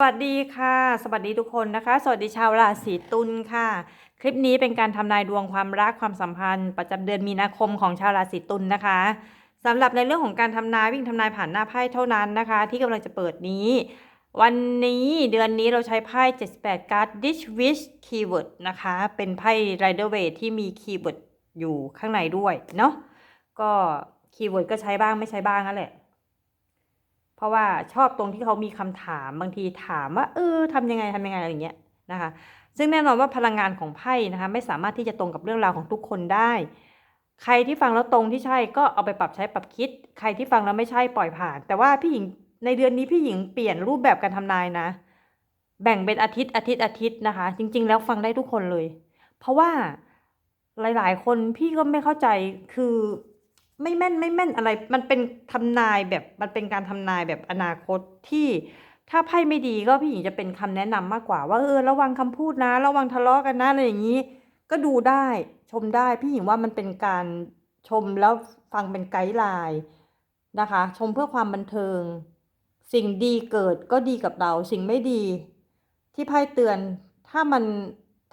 สวัสดีค่ะ สวัสดีทุกคนนะคะ สวัสดีชาวราศีตุลค่ะ คลิปนี้เป็นการทำนายดวงความรักความสัมพันธ์ ประจำเดือนมีนาคมของชาวราศีตุลนะคะสำหรับในเรื่องของการทำนายวิ่งทำนายผ่านหน้าไพ่เท่านั้นนะคะ ที่กำลังจะเปิดนี้ วันนี้เดือนนี้เราใช้ไพ่78การ์ด Dish Wish Keyword นะคะ เป็นไพ่ Rider Waite ที่มีคีย์เวิร์ดอยู่ข้างในด้วยเนาะก็คีย์เวิร์ดก็ใช้บ้างไม่ใช้บ้างนั่นแหละ เพราะว่าชอบตรงที่เขามีคำถามบางทีถามว่าเออทำยังไงทำยังไงอะไรเงี้ยนะคะ ซึ่งแน่นอนว่าพลังงานของไพ่นะคะไม่สามารถที่จะตรงกับเรื่องราวของทุกคนได้ ใครที่ฟังแล้วตรงที่ใช่ก็เอาไปปรับใช้ปรับคิด ใครที่ฟังแล้วไม่ใช่ปล่อยผ่าน แต่ว่าพี่หญิงในเดือนนี้พี่หญิงเปลี่ยนรูปแบบการทำนายนะ แบ่งเป็นอาทิตย์อาทิตย์อาทิตย์นะคะ จริง ๆ แล้วฟังได้ทุกคนเลย เพราะว่าหลาย ๆ คนพี่ก็ไม่เข้าใจคือ ไม่แม่นไม่แม่นอะไร มันเป็นทำนายแบบมันเป็นการทำนายแบบอนาคตที่ถ้าไพ่ไม่ดีก็พี่หญิงจะเป็นคำแนะนำมากกว่า ว่าเออระวังคำพูดนะ ระวังทะเลาะกันนะอะไรอย่างนี้ ก็ดูได้ชมได้พี่หญิงว่ามันเป็นการชมแล้วฟังเป็นไกด์ไลน์นะคะ ชมเพื่อความบันเทิง สิ่งดีเกิดก็ดีกับเรา สิ่งไม่ดี ที่ไพ่เตือนถ้ามัน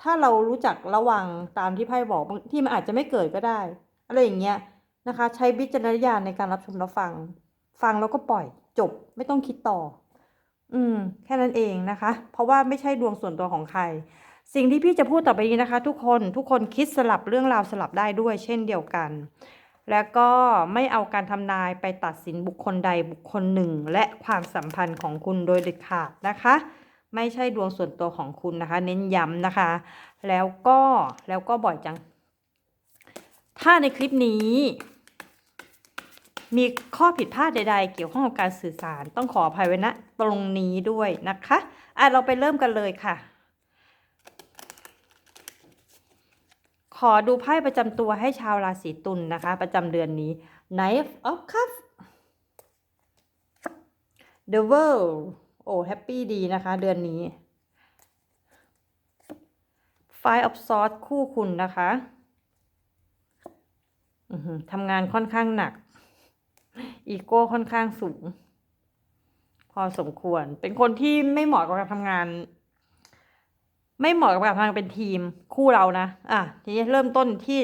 ถ้าเรารู้จักระวังตามที่ไพ่บอกที่มันอาจจะไม่เกิดก็ได้อะไรอย่างเงี้ย นะคะ ใช้วิจารณญาณในการรับชมรับฟัง ฟังแล้วก็ปล่อยจบไม่ต้องคิดต่อ อืม แค่นั้นเองนะคะ เพราะว่าไม่ใช่ดวงส่วนตัวของใคร สิ่งที่พี่จะพูดต่อไปนี้นะคะ ทุกคนทุกคนคิดสลับเรื่องราวสลับได้ด้วย เช่นเดียวกัน แล้วก็ไม่เอาการทำนายไปตัดสินบุคคลใดบุคคลหนึ่ง และความสัมพันธ์ของคุณโดยเด็ดขาดนะคะไม่ใช่ดวงส่วนตัวของคุณนะคะ เน้นย้ำนะคะ แล้วก็แล้วก็บ่อยจัง ถ้าในคลิปนี้ มีข้อผิดพลาดใด ๆ เกี่ยวข้องกับการสื่อสาร ต้องขออภัยไว้ณตรงนี้ด้วยนะคะอะเราไปเริ่มกันเลยค่ะ ขอดูไพ่ประจำตัวให้ชาวราศีตุลนนะคะ ประจำเดือนนี้ Knife of Cups The World โอ้แฮปปี้ดีนะคะ เดือนนี้ Five of Swords คู่คุณนะคะทำงานค่อนข้างหนัก อีโก้ค่อนข้างสูง พอสมควร เป็นคนที่ไม่เหมาะกับการทำงาน ไม่เหมาะกับการทำงานเป็นทีมคู่เรานะ อะ ทีนี้เริ่มต้นที่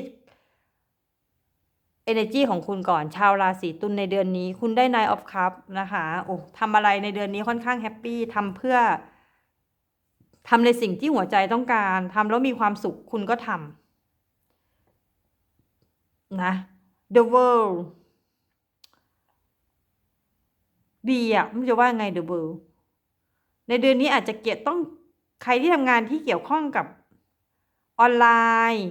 energy ของคุณก่อน ชาวราศีตุลในเดือนนี้ คุณได้ Nine of cup นะคะ โอ้ทำอะไรในเดือนนี้ค่อนข้างแฮปปี้ทำเพื่อทำในสิ่งที่หัวใจต้องการทำแล้วมีความสุขคุณก็ทำนะ The World ดีอะไม่รู้จะว่าไง The World ในเดือนนี้อาจจะเกียรติต้องใครที่ทำงานที่เกี่ยวข้องกับออนไลน์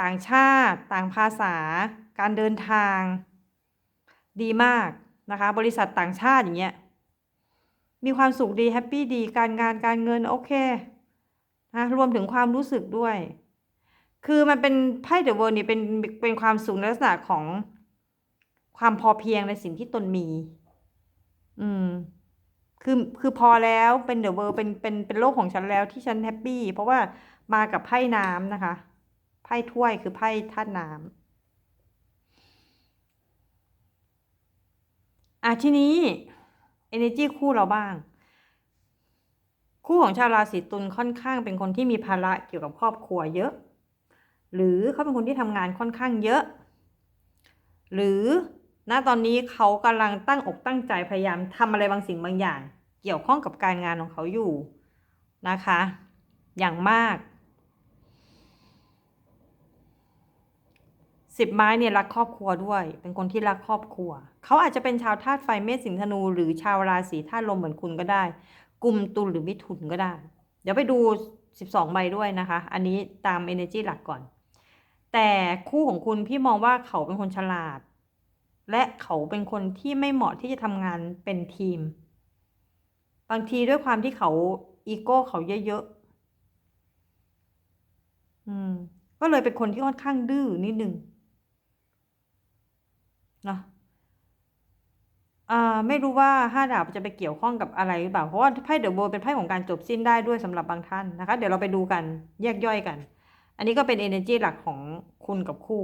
ต่างชาติ ต่างภาษา การเดินทาง ดีมากนะคะ บริษัทต่างชาติอย่างเงี้ยมีความสุขดีแฮปปี้ดีการงานการเงินโอเคนะรวมถึงความรู้สึกด้วย คือมันเป็นไพ่เดอะเวิร์นี่เป็นเป็นความสุขในลักษณะของความพอเพียงในสิ่งที่ตนมี อืม คือคือพอแล้วเป็นเดอะเวิร์เป็นเป็นเป็นโลกของฉันแล้วที่ฉันแฮปปี้ เพราะว่ามากับไพ่น้ำนะคะ ไพ่ถ้วยคือไพ่ธาตุน้ำอะทีนี้ energy คู่เราบ้าง คู่ของชาวราศีตุลค่อนข้างเป็นคนที่มีภาระเกี่ยวกับครอบครัวเยอะ หรือเขาเป็นคนที่ทำงานค่อนข้างเยอะ หรือ ณตอนนี้เขากำลังตั้งอกตั้งใจพยายามทำอะไรบางสิ่งบางอย่าง เกี่ยวข้องกับการงานของเขาอยู่นะคะ อย่างมากสิบไม้เนี่ยรักครอบครัวด้วย เป็นคนที่รักครอบครัว เขาอาจจะเป็นชาวธาตุไฟเมษสิงห์ธนู หรือชาวราศีธาตุลมเหมือนคุณก็ได้ กลุ่มตุลหรือมิถุนก็ได้ เดี๋ยวไปดู 12 ใบด้วยนะคะ อันนี้ตาม energy หลักก่อน แต่คู่ของคุณพี่มองว่าเขาเป็นคนฉลาด และเขาเป็นคนที่ไม่เหมาะที่จะทำงานเป็นทีม บางทีด้วยความที่เขาอีโก้เขาเยอะๆอืม ก็เลยเป็นคนที่ค่อนข้างดื้อนิดนึงเนาะอ่าไม่รู้ว่าห้าดาบจะไปเกี่ยวข้องกับอะไรหรือเปล่าเพราะว่าไพ่เดอะโบเป็นไพ่ของการจบสิ้นได้ด้วยสำหรับบางท่านนะคะ เดี๋ยวเราไปดูกันแยกย่อยกัน อันนี้ก็เป็น energy หลักของคุณกับคู่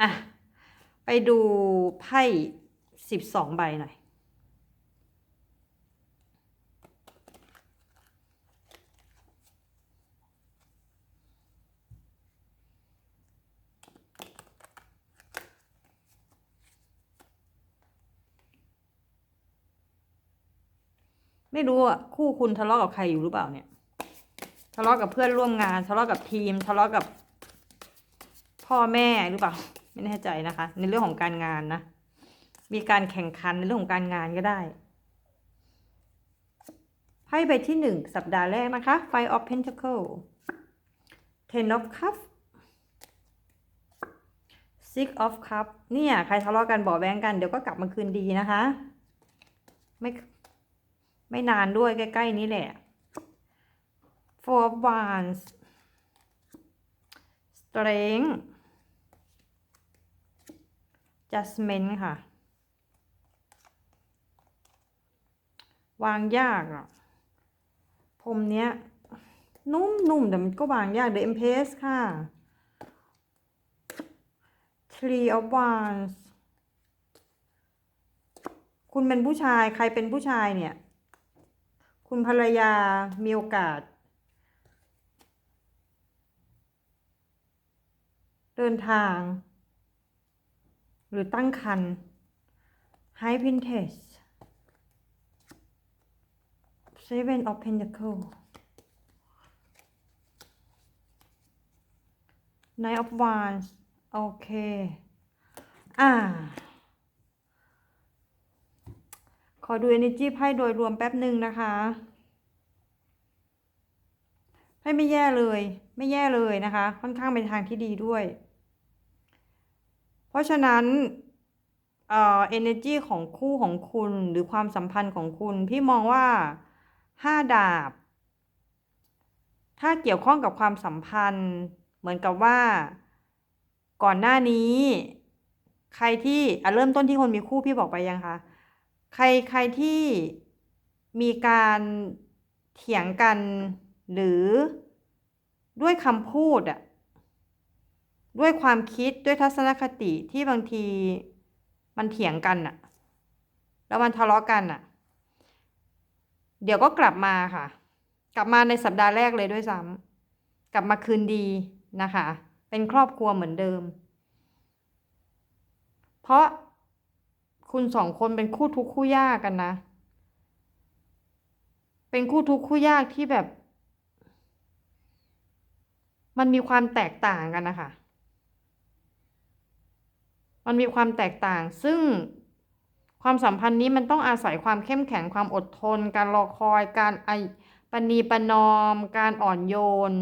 อะ ไปดูไพ่สิบสองใบหน่อย ไม่รู้อะ คู่คุณทะเลาะกับใครอยู่หรือเปล่าเนี่ย ทะเลาะกับเพื่อนร่วมงาน ทะเลาะกับทีม ทะเลาะกับพ่อแม่หรือเปล่า ไม่แน่ใจนะคะ ในเรื่องของการงานนะ มีการแข่งขันในเรื่องของการงานก็ได้ไพ่ใบที่หนึ่งสัปดาห์แรกนะคะ Five of Pentacle Ten of Cups Six of Cups เนี่ย ใครทะเลาะกันบอแบงกัน เดี๋ยวก็กลับมาคืนดีนะคะ ไม่ไม่นานด้วยใกล้ ๆ นี้แหละ Four of Wands Strength Judgment ค่ะ วางยากอะ ผมเนี้ย นุ่มๆแต่มันก็วางยาก The Empress ค่ะ Three of Wands คุณเป็นผู้ชายใครเป็นผู้ชายเนี่ย คุณภรรยามีโอกาส เดินทาง หรือตั้งครรภ์ High Vintage Seven of Pentacles Nine of Wands โอเค อ่า ขอดู energy ไพ่โดยรวมแป๊บหนึ่งนะคะไพ่ไม่แย่เลย ไม่แย่เลยนะคะ ค่อนข้างเป็นทางที่ดีด้วย ราะฉะนั้นเอ่อ energy ของคู่ของคุณหรือความสัมพันธ์ของคุณ พี่มองว่าห้าดาบ ถ้าเกี่ยวข้องกับความสัมพันธ์ เหมือนกับว่า ก่อนหน้านี้ ใครที่อะเริ่มต้นที่คนมีคู่พี่บอกไปยังคะใครใครที่มีการเถียงกันหรือด้วยคำพูดอะ ด้วยความคิดด้วยทัศนคติที่บางทีมันเถียงกันอะแล้วมันทะเลาะกันอะเดี๋ยวก็กลับมาค่ะ กลับมาในสัปดาห์แรกเลยด้วยซ้ำกลับมาคืนดีนะคะ เป็นครอบครัวเหมือนเดิม เพราะคุณสองคนเป็นคู่ทุกข์คู่ยากกันนะ เป็นคู่ทุกข์คู่ยากที่แบบ มันมีความแตกต่างกันนะคะ มันมีความแตกต่าง ซึ่งความสัมพันธ์นี้มันต้องอาศัยความเข้มแข็งความอดทน การรอคอย การไอปณีปนอม การอ่อนโยน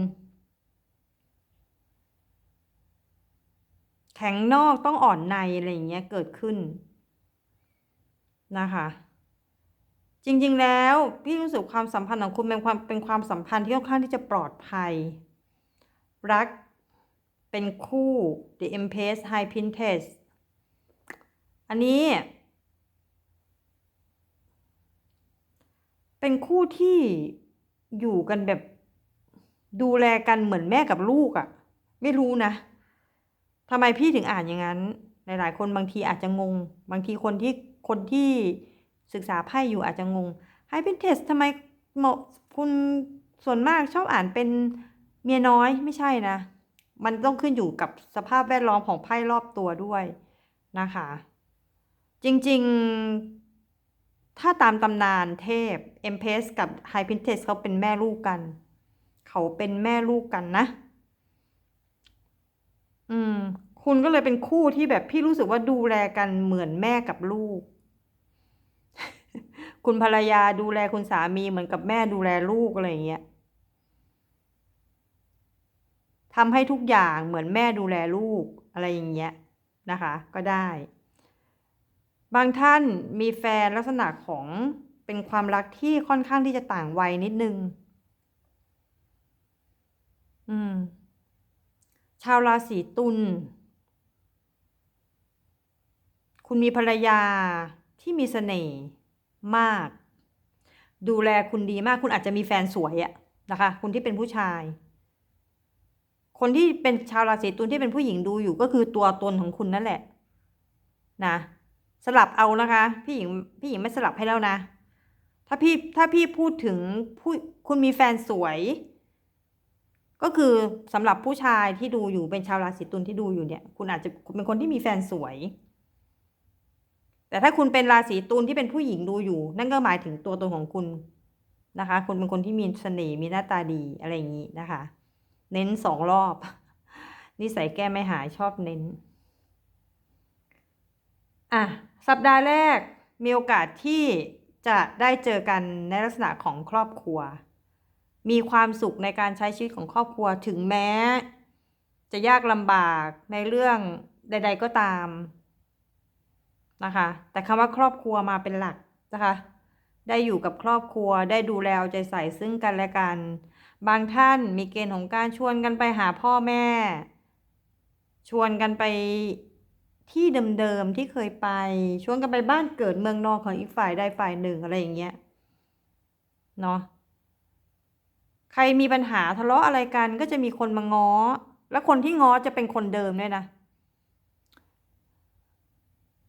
แข็งนอกต้องอ่อนในอะไรอย่างเงี้ยเกิดขึ้นนะคะ จริงๆแล้วพี่รู้สึกความสัมพันธ์ของคุณเป็นความเป็นความสัมพันธ์ที่ค่อนข้างที่จะปลอดภัย รักเป็นคู่ The Empress High Princess อันนี้ เป็นคู่ที่อยู่กันแบบดูแลกันเหมือนแม่กับลูกอะ่ะ ไม่รู้นะทำไมพี่ถึงอ่านอย่างนั้น หลาย ๆ คนบางทีอาจจะงง บางทีคนที่คนที่ศึกษาไพ่อยู่อาจจะงง High Princess ทำไมเหมาะคุณส่วนมากชอบอ่านเป็นเมียน้อยไม่ใช่นะ มันต้องขึ้นอยู่กับสภาพแวดล้อมของไพ่รอบตัวด้วยนะคะ จริงๆ ถ้าตามตำนานเทพ e m p r e s s กับ High Princess เขาเป็นแม่ลูกกัน เขาเป็นแม่ลูกกันนะ อืม คุณก็เลยเป็นคู่ที่แบบพี่รู้สึกว่าดูแลกันเหมือนแม่กับลูก คุณภรรยาดูแลคุณสามีเหมือนกับแม่ดูแลลูกอะไรอย่างเงี้ยทำให้ทุกอย่างเหมือนแม่ดูแลลูกอะไรอย่างเงี้ยนะคะ ก็ได้ บางท่านมีแฟนลักษณะของเป็นความรักที่ค่อนข้างที่จะต่างวัยนิดนึง อืม ชาวราศีตุล คุณมีภรรยาที่มีเสน่ห์มาก ดูแลคุณดีมาก คุณอาจจะมีแฟนสวยอะนะคะ คุณที่เป็นผู้ชาย คนที่เป็นชาวราศีตุลที่เป็นผู้หญิงดูอยู่ก็คือตัวตนของคุณนั่นแหละ นะ สลับเอานะคะ พี่หญิงพี่หญิงไม่สลับให้แล้วนะ ถ้าพี่ถ้าพี่พูดถึงผู้คุณมีแฟนสวย ก็คือสำหรับผู้ชายที่ดูอยู่เป็นชาวราศีตุลที่ดูอยู่เนี่ย คุณอาจจะเป็นคนที่มีแฟนสวย แต่ถ้าคุณเป็นราศีตุลที่เป็นผู้หญิงดูอยู่ นั่นก็หมายถึงตัวตนของคุณนะคะ คุณเป็นคนที่มีเสน่ห์มีหน้าตาดีอะไรอย่างนี้นะคะ เน้นสองรอบนิสัยแก้ไม่หายชอบเน้น อะสัปดาห์แรกมีโอกาสที่จะได้เจอกันในลักษณะของครอบครัว มีความสุขในการใช้ชีวิตของครอบครัวถึงแม้ จะยากลำบากในเรื่องใด ๆก็ตามนะคะ แต่คำว่าครอบครัวมาเป็นหลักนะคะ ได้อยู่กับครอบครัวได้ดูแลเอาใจใส่ซึ่งกันและกัน บางท่านมีเกณฑ์ของการชวนกันไปหาพ่อแม่ ชวนกันไป ที่เดิมๆที่เคยไป ชวนกันไปบ้านเกิดเมืองนอกของอีกฝ่ายใดฝ่ายหนึ่งอะไรอย่างเงี้ยเนาะใครมีปัญหาทะเลาะอะไรกันก็จะมีคนมาง้อ และคนที่ง้อจะเป็นคนเดิมด้วยนะ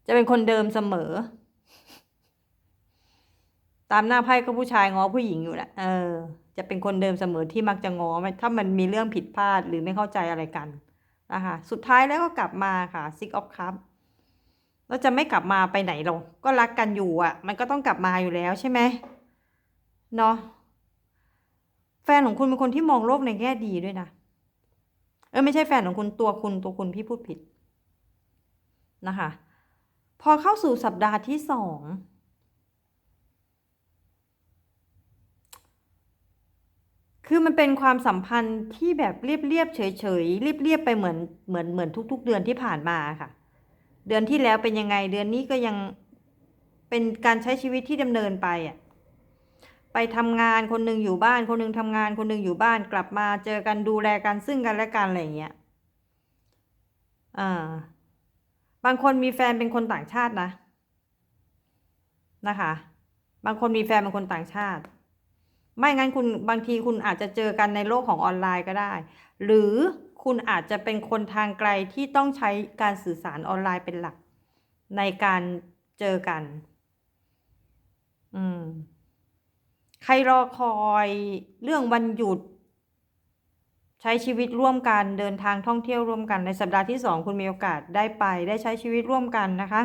จะเป็นคนเดิมเสมอ ตามหน้าไพ่ก็ผู้ชายง้อผู้หญิงอยู่แหละเออ จะเป็นคนเดิมเสมอที่มักจะง้อถ้ามันมีเรื่องผิดพลาดหรือไม่เข้าใจอะไรกัน นะคะสุดท้ายแล้วก็กลับมาค่ะ six of cups เราจะไม่กลับมาไปไหนหรอกก็รักกันอยู่อะ มันก็ต้องกลับมาอยู่แล้วใช่ไหมเนาะแฟนของคุณเป็นคนที่มองโลกในแง่ดีด้วยนะเออไม่ใช่แฟนของคุณตัวคุณตัวคุณพี่พูดผิดนะคะ พอเข้าสู่สัปดาห์ที่สอง คือมันเป็นความสัมพันธ์ที่แบบเรียบๆเฉยๆเรียบๆไปเหมือนเหมือนเหมือนทุก ๆ เดือนที่ผ่านมาค่ะ เดือนที่แล้วเป็นยังไง เดือนนี้ก็ยังเป็นการใช้ชีวิตที่ดำเนินไปอะไปทำงานคนหนึ่งอยู่บ้าน คนหนึ่งทำงานคนหนึ่งอยู่บ้านกลับมาเจอกันดูแลกันซึ่งกันและกันอะไรอย่างเงี้ยอ่าบางคนมีแฟนเป็นคนต่างชาตินะนะคะ บางคนมีแฟนเป็นคนต่างชาติ ไม่งั้นคุณบางทีคุณอาจจะเจอกันในโลกของออนไลน์ก็ได้ หรือคุณอาจจะเป็นคนทางไกลที่ต้องใช้การสื่อสารออนไลน์เป็นหลัก ในการเจอกัน อืม ใครรอคอยเรื่องวันหยุด ใช้ชีวิตร่วมกันเดินทางท่องเที่ยวร่วมกันในสัปดาห์ที่สองคุณมีโอกาสได้ไป ได้ใช้ชีวิตร่วมกันนะคะ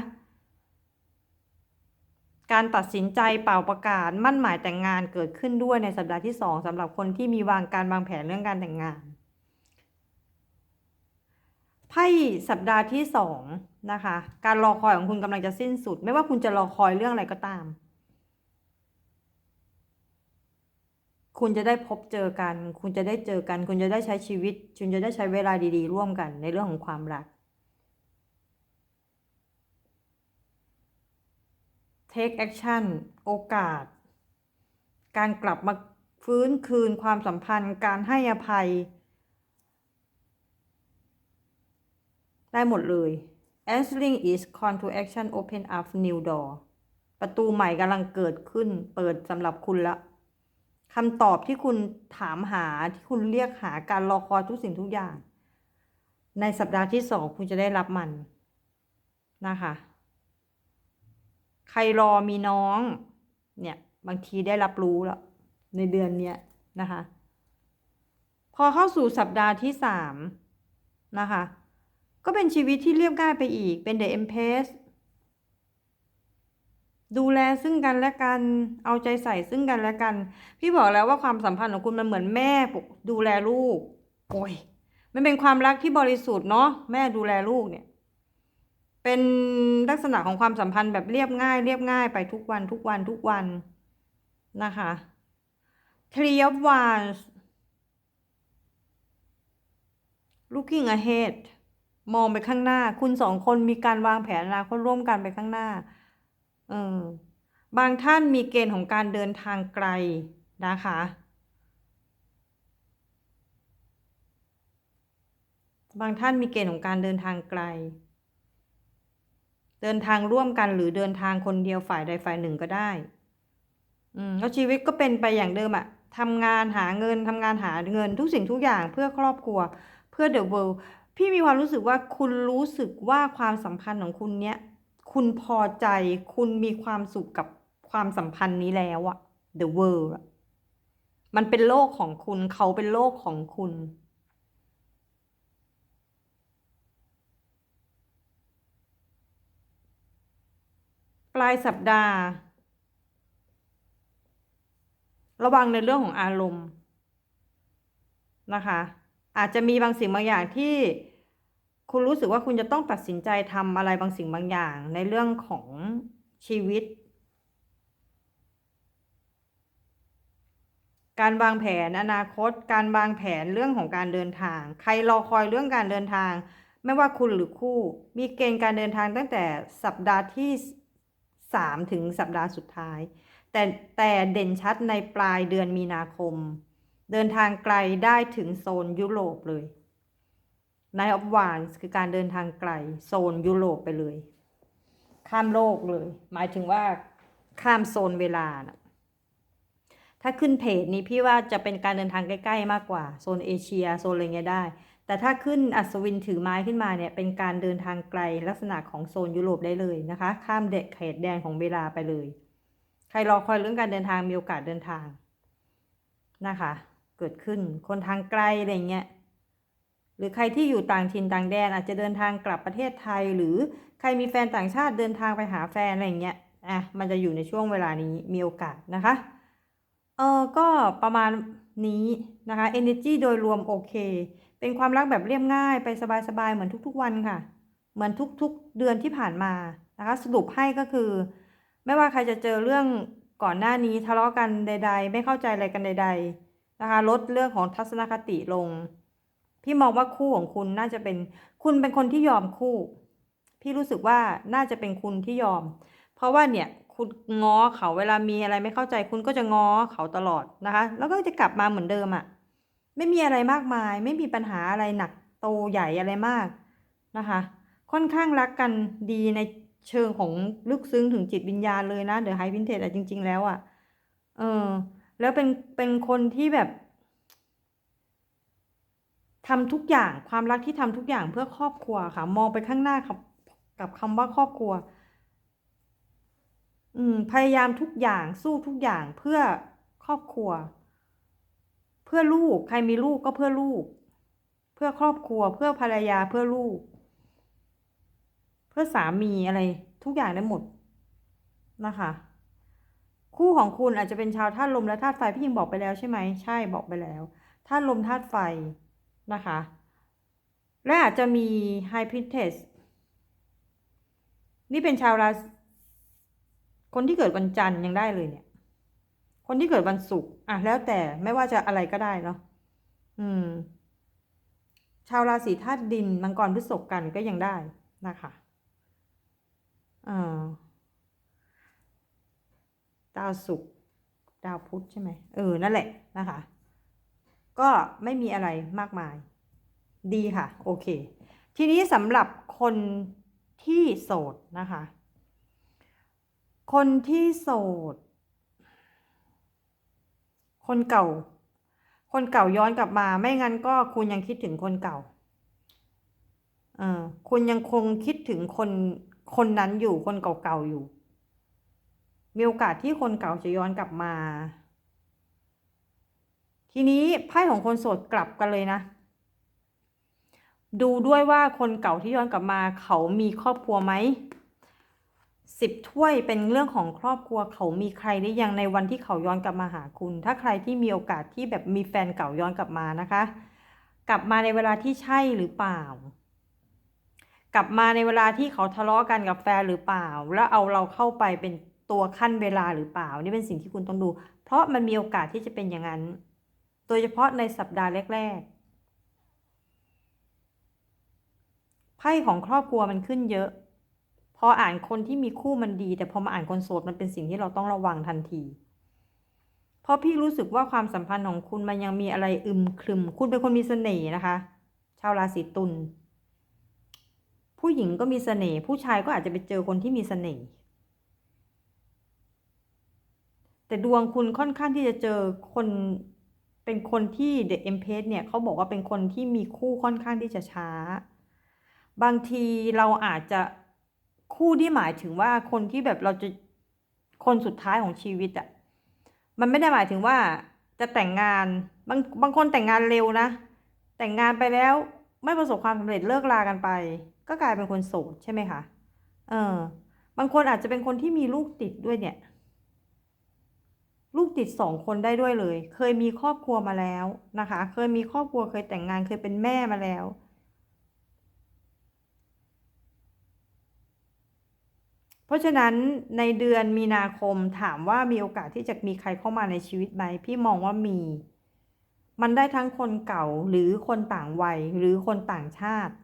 การตัดสินใจเป่าประกาศมั่นหมายแต่งงานเกิดขึ้นด้วยในสัปดาห์ที่สองสำหรับคนที่มีวางการวางแผนเรื่องการแต่งงานไพ่สัปดาห์ที่สองนะคะ การรอคอยของคุณกำลังจะสิ้นสุด ไม่ว่าคุณจะรอคอยเรื่องอะไรก็ตาม คุณจะได้พบเจอกัน คุณจะได้เจอกัน คุณจะได้ใช้ชีวิต คุณจะได้ใช้เวลาดีๆ ร่วมกันในเรื่องของความรัก take action โอกาส การกลับมาฟื้นคืนความสัมพันธ์ การให้อภัย ได้หมดเลย answering is call to action open up new door ประตูใหม่กำลังเกิดขึ้น เปิดสำหรับคุณละคำตอบที่คุณถามหาที่คุณเรียกหาการรอคอยทุกสิ่งทุกอย่าง ในสัปดาห์ที่สองคุณจะได้รับมันนะคะ ใครรอมีน้อง เนี่ย บางทีได้รับรู้แล้วในเดือนเนี้ยนะคะ พอเข้าสู่สัปดาห์ที่สามนะคะ ก็เป็นชีวิตที่เรียบง่ายไปอีกเป็นเดอะเอ็มเพสดูแลซึ่งกันและกัน เอาใจใส่ซึ่งกันและกัน พี่บอกแล้วว่าความสัมพันธ์ของคุณมันเหมือนแม่ปกดูแลลูก โอ้ย มันเป็นความรักที่บริสุทธิ์เนาะ แม่ดูแลลูกเนี่ย เป็นลักษณะของความสัมพันธ์แบบเรียบง่าย เรียบง่ายไปทุกวันทุกวันทุกวันนะคะ Three of Wands looking ahead มองไปข้างหน้า คุณสองคนมีการวางแผนอนาคตร่วมกันไปข้างหน้าเออบางท่านมีเกณฑ์ของการเดินทางไกลนะคะ บางท่านมีเกณฑ์ของการเดินทางไกล เดินทางร่วมกันหรือเดินทางคนเดียวฝ่ายใดฝ่ายหนึ่งก็ได้ อืมแล้วชีวิตก็เป็นไปอย่างเดิมอะทำงานหาเงินทำงานหาเงินทุกสิ่งทุกอย่างเพื่อครอบครัว เพื่อ the world พี่มีความรู้สึกว่าคุณรู้สึกว่าความสัมพันธ์ของคุณเนี้ยคุณพอใจคุณมีความสุขกับความสัมพันธ์นี้แล้วอะ the world มันเป็นโลกของคุณเขาเป็นโลกของคุณ ปลายสัปดาห์ ระวังในเรื่องของอารมณ์นะคะ อาจจะมีบางสิ่งบางอย่างที่คุณรู้สึกว่าคุณจะต้องตัดสินใจทำอะไรบางสิ่งบางอย่างในเรื่องของชีวิต การวางแผนอนาคต การวางแผนเรื่องของการเดินทาง ใครรอคอยเรื่องการเดินทาง ไม่ว่าคุณหรือคู่ มีเกณฑ์การเดินทางตั้งแต่สัปดาห์ที่ สามถึงสัปดาห์สุดท้าย แต่แต่เด่นชัดในปลายเดือนมีนาคม เดินทางไกลได้ถึงโซนยุโรปเลย Night of Wands คือการเดินทางไกล โซนยุโรปไปเลย ข้ามโลกเลย หมายถึงว่าข้ามโซนเวลานะถ้าขึ้นเพจนี้พี่ว่าจะเป็นการเดินทางใกล้ ๆ มากกว่า โซนเอเชีย โซนอะไรเงี้ยได้ แต่ถ้าขึ้นอัศวินถือไม้ขึ้นมาเนี่ยเป็นการเดินทางไกลลักษณะของโซนยุโรปได้เลยนะคะ ข้ามเด็กเขตแดนของเวลาไปเลย ใครรอคอยเรื่องการเดินทางมีโอกาสเดินทางนะคะ เกิดขึ้นคนทางไกลอะไรเงี้ยหรือใครที่อยู่ต่างถิ่นต่างแดนอาจจะเดินทางกลับประเทศไทย หรือใครมีแฟนต่างชาติเดินทางไปหาแฟนอะไรเงี้ยอะมันจะอยู่ในช่วงเวลานี้มีโอกาสนะคะเออก็ประมาณนี้นะคะ energy โดยรวมโอเค เป็นความรักแบบเรียบง่ายไปสบายๆ เหมือนทุกๆวันค่ะ เหมือนทุกๆเดือนที่ผ่านมานะคะสรุปให้ก็คือ ไม่ว่าใครจะเจอเรื่องก่อนหน้านี้ทะเลาะกันใด ๆ ไม่เข้าใจอะไรกันใด ๆ นะคะ ลดเรื่องของทัศนคติลง พี่มองว่าคู่ของคุณน่าจะเป็นคุณเป็นคนที่ยอมคู่ พี่รู้สึกว่าน่าจะเป็นคุณที่ยอม เพราะว่าเนี่ยคุณง้อเขาเวลามีอะไรไม่เข้าใจ คุณก็จะง้อเขาตลอดนะคะ แล้วก็จะกลับมาเหมือนเดิมอะ่ะ ไม่มีอะไรมากมาย ไม่มีปัญหาอะไรหนักโตใหญ่อะไรมากนะคะ ค่อนข้างรักกันดีในเชิงของลึกซึ้งถึงจิตวิญญาณเลยนะเดอะไฮพินเทจอะจริง ๆ แล้วอะ่ะเออ แล้วเป็นเป็นคนที่แบบทำทุกอย่างความรักที่ทำทุกอย่างเพื่อครอบครัวค่ะ มองไปข้างหน้ากับกับคำว่าครอบครัว อืมพยายามทุกอย่างสู้ทุกอย่างเพื่อครอบครัว พื่อลูกใครมีลูกก็เพื่อลูก เพื่อครอบครัวเพื่อภรรยาเพื่อลูก เพื่อสามีอะไรทุกอย่างได้หมดนะคะ คู่ของคุณอาจจะเป็นชาวธาตุลมและธาตุไฟพี่ยิงบอกไปแล้วใช่ไหมใช่บอกไปแล้วธาตุลมธาตุไฟนะคะ และอาจจะมีไฮพิเทสนี่เป็นชาวราศีคนที่เกิดวันจันทร์ยังได้เลยเนี่ย คนที่เกิดวันศุกร์อะแล้วแต่ไม่ว่าจะอะไรก็ได้เนาะอืม ชาวราศีธาตุดินมังกรพฤษภกันก็ยังได้นะคะอ่าดาวศุกร์ดาวพุธใช่ไหมเออนั่นแหละนะคะ ก็ไม่มีอะไรมากมาย ดีค่ะ โอเค ทีนี้สำหรับคนที่โสดนะคะ คนที่โสด คนเก่า คนเก่าย้อนกลับมา ไม่งั้นก็คุณยังคิดถึงคนเก่าเออคุณยังคงคิดถึงคนคนนั้นอยู่คนเก่าๆอยู่ มีโอกาสที่คนเก่าจะย้อนกลับมา ทีนี้ไพ่ของคนโสดกลับกันเลยนะ ดูด้วยว่าคนเก่าที่ย้อนกลับมา เขามีครอบครัวไหม สิบถ้วยเป็นเรื่องของครอบครัวเขามีใครหรือยังในวันที่เขาย้อนกลับมาหาคุณ ถ้าใครที่มีโอกาสที่แบบมีแฟนเก่าย้อนกลับมานะคะ กลับมาในเวลาที่ใช่หรือเปล่า กลับมาในเวลาที่เขาทะเลาะกันกับแฟนหรือเปล่า แล้วเอาเราเข้าไปเป็นตัวขั้นเวลาหรือเปล่า นี่เป็นสิ่งที่คุณต้องดู เพราะมันมีโอกาสที่จะเป็นอย่างนั้น โดยเฉพาะในสัปดาห์แรกๆไพ่ของครอบครัวมันขึ้นเยอะ พออ่านคนที่มีคู่มันดี แต่พอมาอ่านคนโสดมันเป็นสิ่งที่เราต้องระวังทันที เพราะพี่รู้สึกว่าความสัมพันธ์ของคุณมันยังมีอะไรอึมครึม คุณเป็นคนมีเสน่ห์นะคะ ชาวราศีตุลผู้หญิงก็มีเสน่ห์ผู้ชายก็อาจจะไปเจอคนที่มีเสน่ห์แต่ดวงคุณค่อนข้างที่จะเจอคนเป็นคนที่เดอะเอ็มเพสเนี่ยเขาบอกว่าเป็นคนที่มีคู่ค่อนข้างที่จะช้า บางทีเราอาจจะ คู่ที่หมายถึงว่าคนที่แบบเราจะคนสุดท้ายของชีวิตอะมันไม่ได้หมายถึงว่าจะแต่งงานบางบางคนแต่งงานเร็วนะ แต่งงานไปแล้วไม่ประสบความสำเร็จเลิกลากันไป ก็กลายเป็นคนโสดใช่ไหมคะเออบางคนอาจจะเป็นคนที่มีลูกติดด้วยเนี่ย ลูกติดสองคนได้ด้วยเลย เคยมีครอบครัวมาแล้วนะคะ เคยมีครอบครัวเคยแต่งงานเคยเป็นแม่มาแล้ว เพราะฉะนั้นในเดือนมีนาคมถามว่ามีโอกาสที่จะมีใครเข้ามาในชีวิตไหมพี่มองว่ามี มันได้ทั้งคนเก่าหรือคนต่างวัยหรือคนต่างชาติ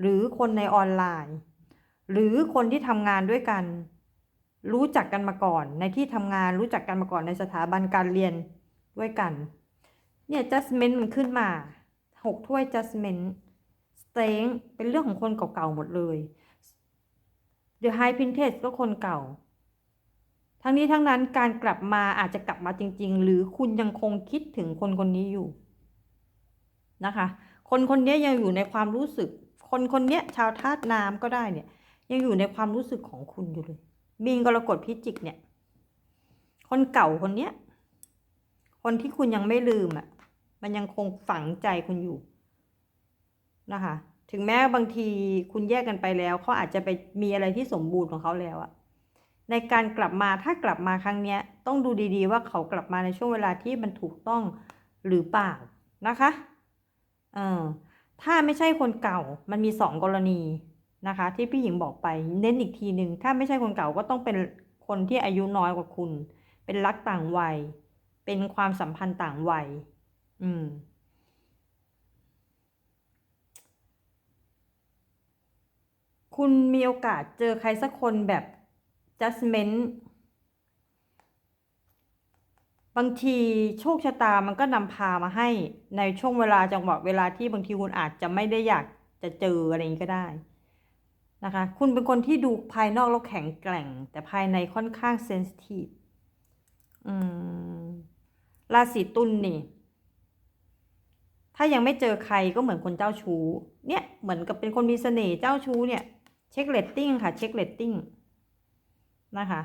หรือคนในออนไลน์ หรือคนที่ทำงานด้วยกัน รู้จักกันมาก่อน ในที่ทำงานรู้จักกันมาก่อนในสถาบันการเรียนด้วยกัน เนี่ย judgment มันขึ้นมาหกถ้วย judgment strength เป็นเรื่องของคนเก่าๆหมดเลย The High Princess ก็คนเก่า ทั้งนี้ทั้งนั้นการกลับมาอาจจะกลับมาจริง ๆ หรือคุณยังคงคิดถึงคนคนนี้อยู่ นะคะ คนคนนี้ยังอยู่ในความรู้สึก คนคนนี้ชาวธาตุน้ำก็ได้เนี่ย ยังอยู่ในความรู้สึกของคุณอยู่เลยมีนกรกฎพิจิกเนี่ย คนเก่าคนเนี้ย คนที่คุณยังไม่ลืมอะ มันยังคงฝังใจคุณอยู่นะคะ ถึงแม้บางทีคุณแยกกันไปแล้วเขาอาจจะไปมีอะไรที่สมบูรณ์ของเขาแล้วอะในการกลับมาถ้ากลับมาครั้งเนี้ยต้องดูดีๆ ว่าเขากลับมาในช่วงเวลาที่มันถูกต้องหรือเปล่านะคะเออถ้าไม่ใช่คนเก่ามันมีสองกรณีนะคะ ที่พี่หญิงบอกไปเน้นอีกทีหนึ่งถ้าไม่ใช่คนเก่าก็ต้องเป็นคนที่อายุน้อยกว่าคุณ เป็นรักต่างวัย เป็นความสัมพันธ์ต่างวัย อืม คุณมีโอกาสเจอใครสักคนแบบ judgment บางทีโชคชะตามันก็นำพามาให้ในช่วงเวลาจังหวะเวลาที่บางทีคุณอาจจะไม่ได้อยากจะเจออะไรอย่างนี้ก็ได้นะคะ คุณเป็นคนที่ดูภายนอกแล้วแข็งแกร่ง แต่ภายในค่อนข้างเซนซิทีฟอืมราศีตุลนี่ ถ้ายังไม่เจอใครก็เหมือนคนเจ้าชู้ เนี่ยเหมือนกับเป็นคนมีเสน่ห์เจ้าชู้เนี่ย เช็คเลตติ้งค่ะ เช็คเลตติ้งนะคะ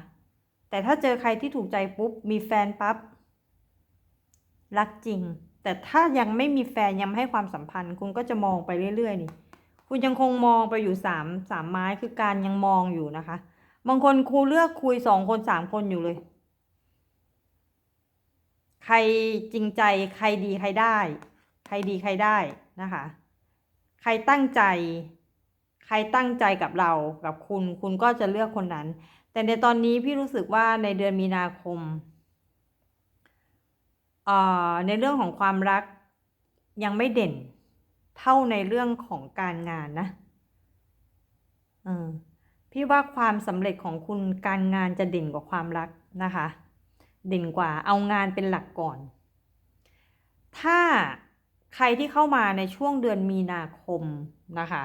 แต่ถ้าเจอใครที่ถูกใจปุ๊บ มีแฟนปั๊บ รักจริง แต่ถ้ายังไม่มีแฟนยังให้ความสัมพันธ์ คุณก็จะมองไปเรื่อย ๆ นี่ คุณยังคงมองไปอยู่สามสามไม้คือการยังมองอยู่นะคะ บางคนครูเลือกคุยสองคนสามคนอยู่เลย ใครจริงใจใครดีใครได้ ใครดีใครได้นะคะ ใครตั้งใจ ใครตั้งใจกับเรากับคุณ คุณก็จะเลือกคนนั้น แต่ในตอนนี้พี่รู้สึกว่าในเดือนมีนาคมเอ่อในเรื่องของความรักยังไม่เด่นเท่าในเรื่องของการงานนะออพี่ว่าความสำเร็จของคุณการงานจะเด่นกว่าความรักนะคะ เด่นกว่าเอางานเป็นหลักก่อน ถ้าใครที่เข้ามาในช่วงเดือนมีนาคมนะคะ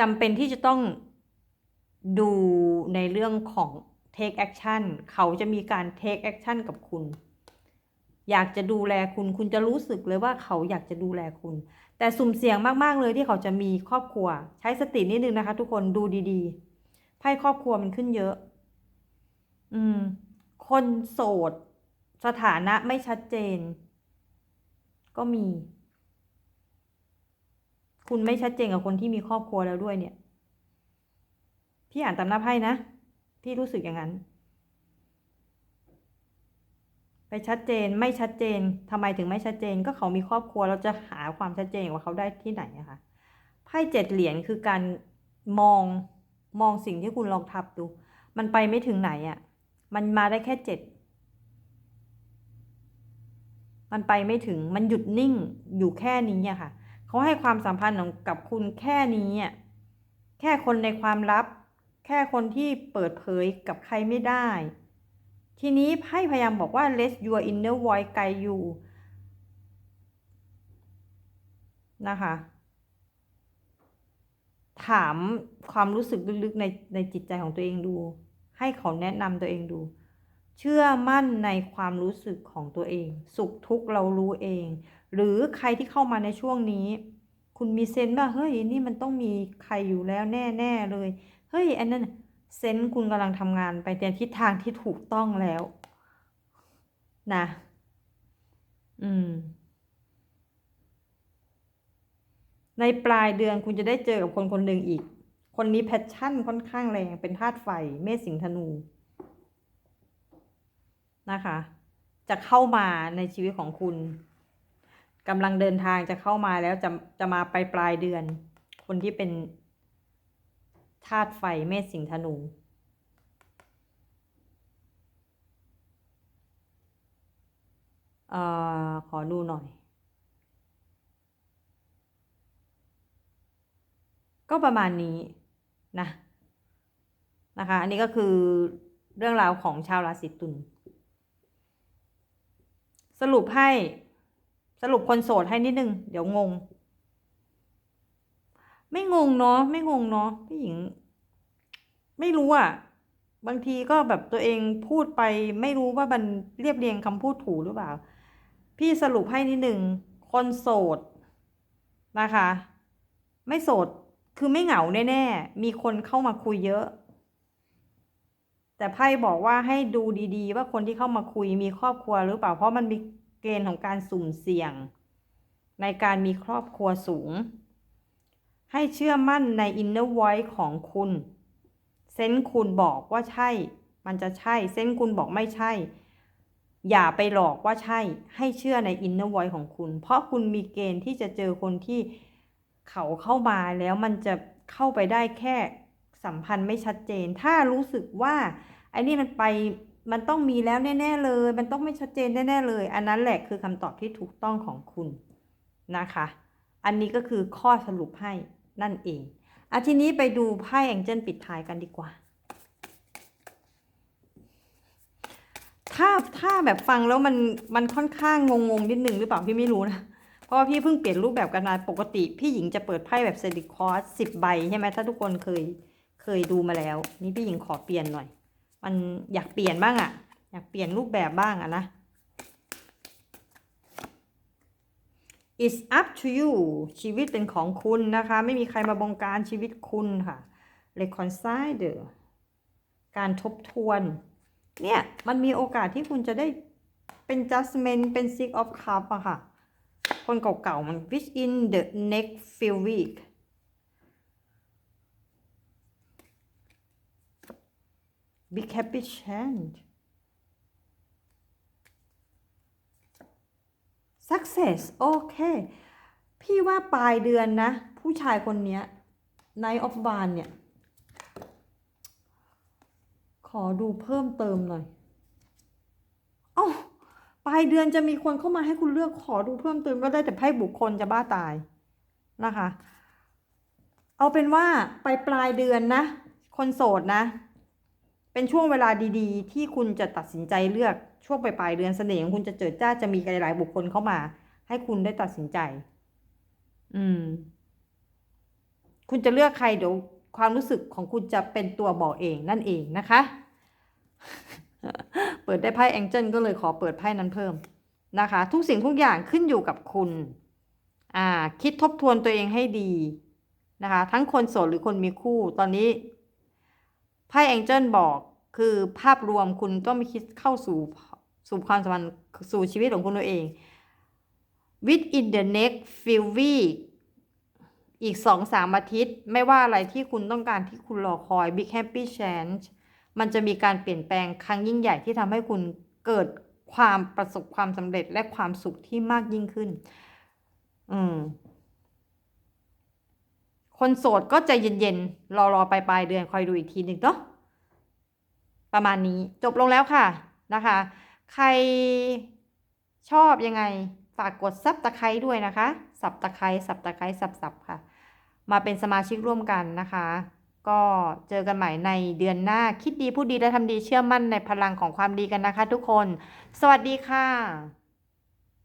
จำเป็นที่จะต้องดูในเรื่องของ take action เขาจะมีการ take action กับคุณ อยากจะดูแลคุณคุณจะรู้สึกเลยว่าเขาอยากจะดูแลคุณ แต่สุ่มเสี่ยงมาก ๆ เลยที่เขาจะมีครอบครัว ใช้สตินิดนึงนะคะ ทุกคนดูดีๆไพ่ครอบครัวมันขึ้นเยอะ อืม คนโสด สถานะไม่ชัดเจน ก็มี คุณไม่ชัดเจนกับคนที่มีครอบครัวแล้วด้วยเนี่ย พี่อ่านตามหน้าไพ่นะพี่รู้สึกอย่างนั้น ไปชัดเจนไม่ชัดเจนทำไมถึงไม่ชัดเจน ก็เขามีครอบครัวเราจะหาความชัดเจนว่าเขาได้ที่ไหนอะคะไพ่เจ็ดเหรียญคือการมองมองสิ่งที่คุณลองทับดู มันไปไม่ถึงไหนอะมันมาได้แค่เจ็ดมันไปไม่ถึงมันหยุดนิ่งอยู่แค่นี้อะค่ะ เขาให้ความสัมพันธ์ของกับคุณแค่นี้อะแค่คนในความลับ แค่คนที่เปิดเผยกับใครไม่ได้ ทีนี้ให้พยายามบอกว่า let your inner voice guide you นะคะ ถามความรู้สึกลึกๆในในจิตใจของตัวเองดู ให้เขาแนะนำตัวเองดู เชื่อมั่นในความรู้สึกของตัวเอง สุขทุกข์เรารู้เอง หรือใครที่เข้ามาในช่วงนี้ คุณมีเซนว่าเฮ้ยนี่มันต้องมีใครอยู่แล้วแน่ๆเลยเฮ้ยอันนั้นเซนคุณกำลังทำงานไปในทิศทางที่ถูกต้องแล้วนะอืมในปลายเดือนคุณจะได้เจอกับคนคนหนึ่งอีก คนนี้แพชชั่นค่อนข้างแรงเป็นธาตุไฟ เมษสิงธนูนะคะ จะเข้ามาในชีวิตของคุณ กำลังเดินทางจะเข้ามาแล้วจะจะมาไปปลายเดือน คนที่เป็นธาตุไฟเมษสิงธนูอขอดูหน่อย ก็ประมาณนี้นะนะคะ อันนี้ก็คือเรื่องราวของชาวราศีตุลสรุปให้ สรุปคนโสดให้นิดนึง เดี๋ยวงง ไม่งงเนาะไม่งงเนาะพี่หญิง ไม่รู้อะบางทีก็แบบตัวเองพูดไป ไม่รู้ว่ามันเรียบเรียงคำพูดถูกหรือเปล่า พี่สรุปให้นิดนึงคนโสดนะคะ ไม่โสดคือไม่เหงาแน่ๆ มีคนเข้ามาคุยเยอะ แต่ไพ่บอกว่าให้ดูดีๆ ว่าคนที่เข้ามาคุยมีครอบครัวหรือเปล่า เพราะมันมี เกณฑ์ของการสุ่มเสี่ยง ในการมีครอบครัวสูง ให้เชื่อมั่นใน inner voice ของคุณ เซนคุณบอกว่าใช่ มันจะใช่ เซนคุณบอกไม่ใช่ อย่าไปหลอกว่าใช่ ให้เชื่อใน inner voice ของคุณ เพราะคุณมีเกณฑ์ที่จะเจอคนที่เขาเข้ามาแล้วมันจะเข้าไปได้แค่สัมพันธ์ไม่ชัดเจน ถ้ารู้สึกว่าไอ้นี่มันไป มันต้องมีแล้วแน่ๆเลย มันต้องไม่ชัดเจนแน่ๆเลย อันนั้นแหละคือคำตอบที่ถูกต้องของคุณนะคะ อันนี้ก็คือข้อสรุปให้นั่นเองอาทีนี้ไปดูไพ่แองเจิลปิดท้ายกันดีกว่า ถ้าถ้าแบบฟังแล้วมันมันค่อนข้างงงงๆนิดนึงหรือเปล่าพี่ไม่รู้นะ เพราะว่าพี่เพิ่งเปลี่ยนรูปแบบกันมาปกติ พี่หญิงจะเปิดไพ่แบบเซดิคอร์สสิบใบใช่ไหมถ้าทุกคนเคยเคยดูมาแล้ว นี่พี่หญิงขอเปลี่ยนหน่อย มันอยากเปลี่ยนบ้างอะอยากเปลี่ยนรูปแบบบ้างอะนะ it's up to you ชีวิตเป็นของคุณนะคะ ไม่มีใครมาบงการชีวิตคุณค่ะ reconcile การทบทวน เนี่ย มันมีโอกาสที่คุณจะได้เป็น judgment เป็น six of cup อะค่ะ คนเก่าๆมัน within the next few week big happy change success โอเค พี่ว่าปลายเดือนนะ ผู้ชายคนเนี้ย Night of b a n เนี่ย ขอดูเพิ่มเติมหน่อยอ๋อปลายเดือนจะมีคนเข้ามาให้คุณเลือกขอดูเพิ่มเติมก็ได้แต่ไพ่บุคคลจะบ้าตายนะคะ เอาเป็นว่าไปปลายเดือนนะ คนโสดนะ เป็นช่วงเวลาดีๆ ที่คุณจะตัดสินใจเลือกช่วงปลายๆเดือนเสน่ห์ของคุณจะเจิดจ้าจะมีหลายๆบุคคลเข้ามา ให้คุณได้ตัดสินใจ อืม คุณจะเลือกใครเดี๋ยวความรู้สึกของคุณจะเป็นตัวบอกเองนั่นเองนะคะ เปิดได้ไพ่แองเจิลก็เลยขอเปิดไพ่นั้นเพิ่มนะคะ ทุกสิ่งทุกอย่างขึ้นอยู่กับคุณ อ่า คิดทบทวนตัวเองให้ดีนะคะ ทั้งคนโสดหรือคนมีคู่ตอนนี้ ไพ่แองเจิลบอกคือภาพรวมคุณต้องไม่คิดเข้าสู่สู่ความสัมพันธ์สู่ชีวิตของคุณตัวเอง within the next few week อีกสองสามอาทิตย์ ไม่ว่าอะไรที่คุณต้องการที่คุณรอคอย big happy change มันจะมีการเปลี่ยนแปลงครั้งยิ่งใหญ่ที่ทำให้คุณเกิดความประสบความสำเร็จและความสุขที่มากยิ่งขึ้น อืม คนโสดก็ใจเย็นๆ รอรอไปปลายเดือนคอยดูอีกทีหนึ่งเนาะประมาณนี้จบลงแล้วค่ะนะคะ ใครชอบยังไง ฝากกดซับตะไคร้ด้วยนะคะสับตะไคร้สับตะไคร้สับสับค่ะ มาเป็นสมาชิกร่วมกันนะคะ ก็เจอกันใหม่ในเดือนหน้าคิดดีพูดดีและทำดีเชื่อมั่นในพลังของความดีกันนะคะ ทุกคน สวัสดีค่ะ